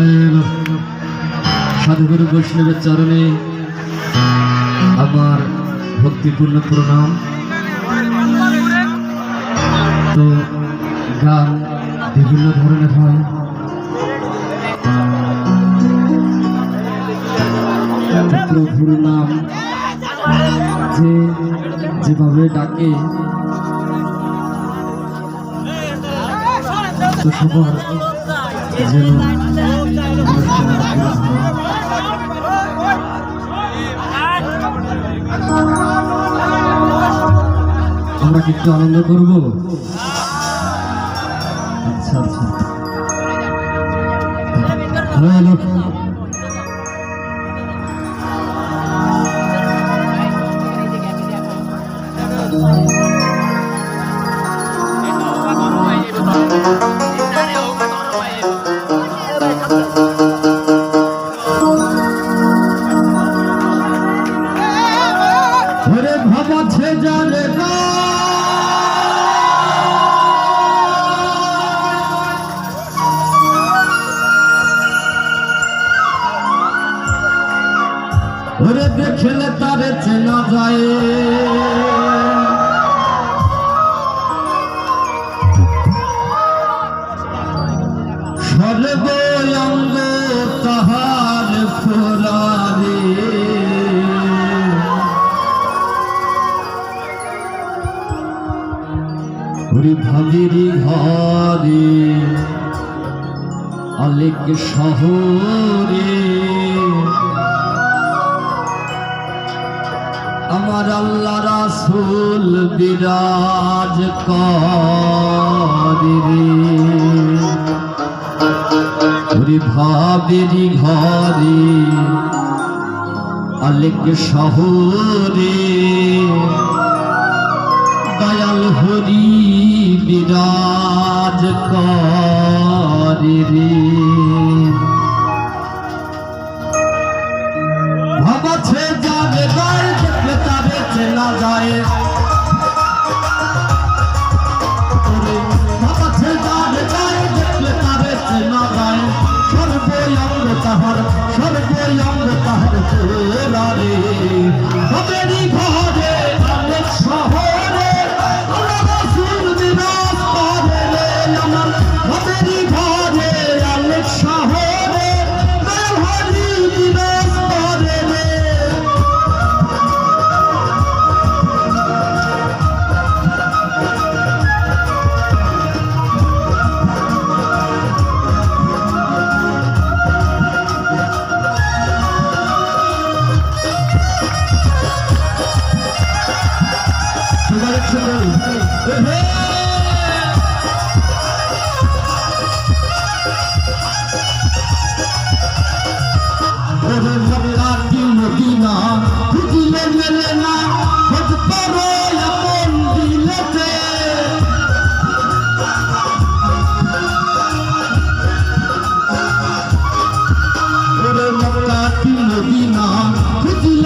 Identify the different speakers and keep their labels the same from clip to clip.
Speaker 1: সাহেব, সাধুগুরু বৈষ্ণবের চরণে আমার ভক্তিপূর্ণ প্রণাম। তো গান বিভিন্ন ধরনের হয়। প্রভুর নাম যে যেভাবে ডাকে সবার আমরা কিন্তু আনন্দ করব? আচ্ছা আচ্ছা। ওরে ভাবাছে জানে রে ওরে দেখলে তারে চেনা যায়। ভাগেরি ঘরে অলেক শহরে। আমার আল্লাহ রাসুল বিরাজ করে ভাবেরি ঘরে অলেক শহরে। হরি বিরাজ করে রে। ভাবাছে যাবে গায়ে দেখলে তারে চেনা যায়।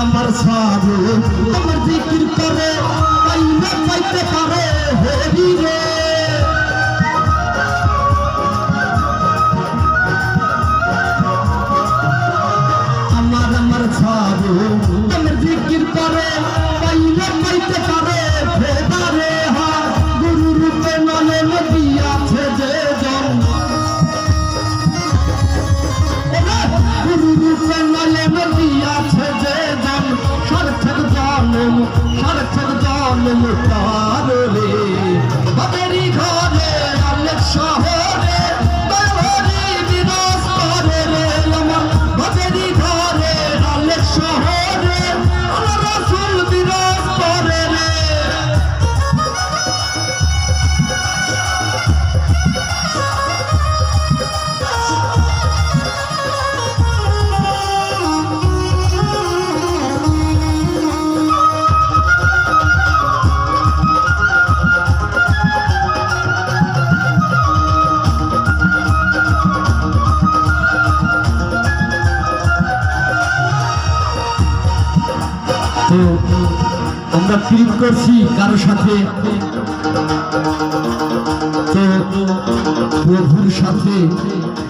Speaker 1: আমার সাধু আমার জিকির Şarkı dolmuş তো আমরা ফিল্ম করছি কারও সাথে। তো প্রভুর সাথে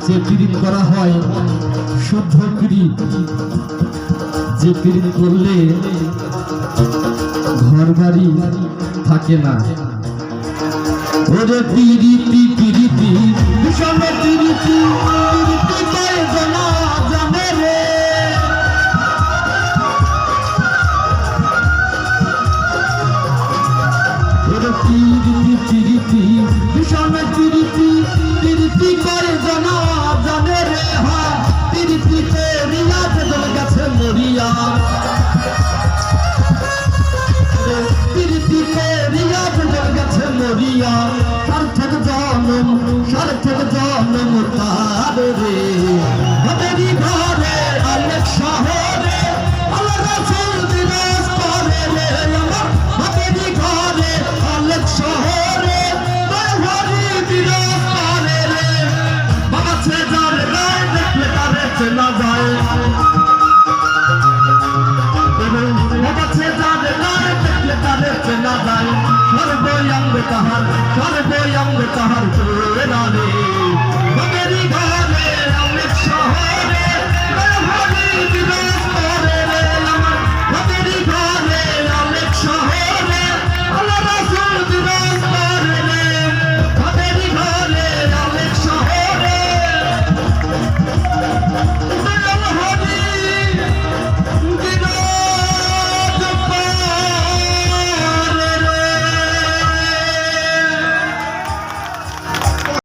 Speaker 1: যে পীড়িত করা হয়, শুদ্ধ পীড়িত যে পীড়িত করলে ঘর বাড়ি থাকে না। ওরে পিরিতি পিরিতি baby.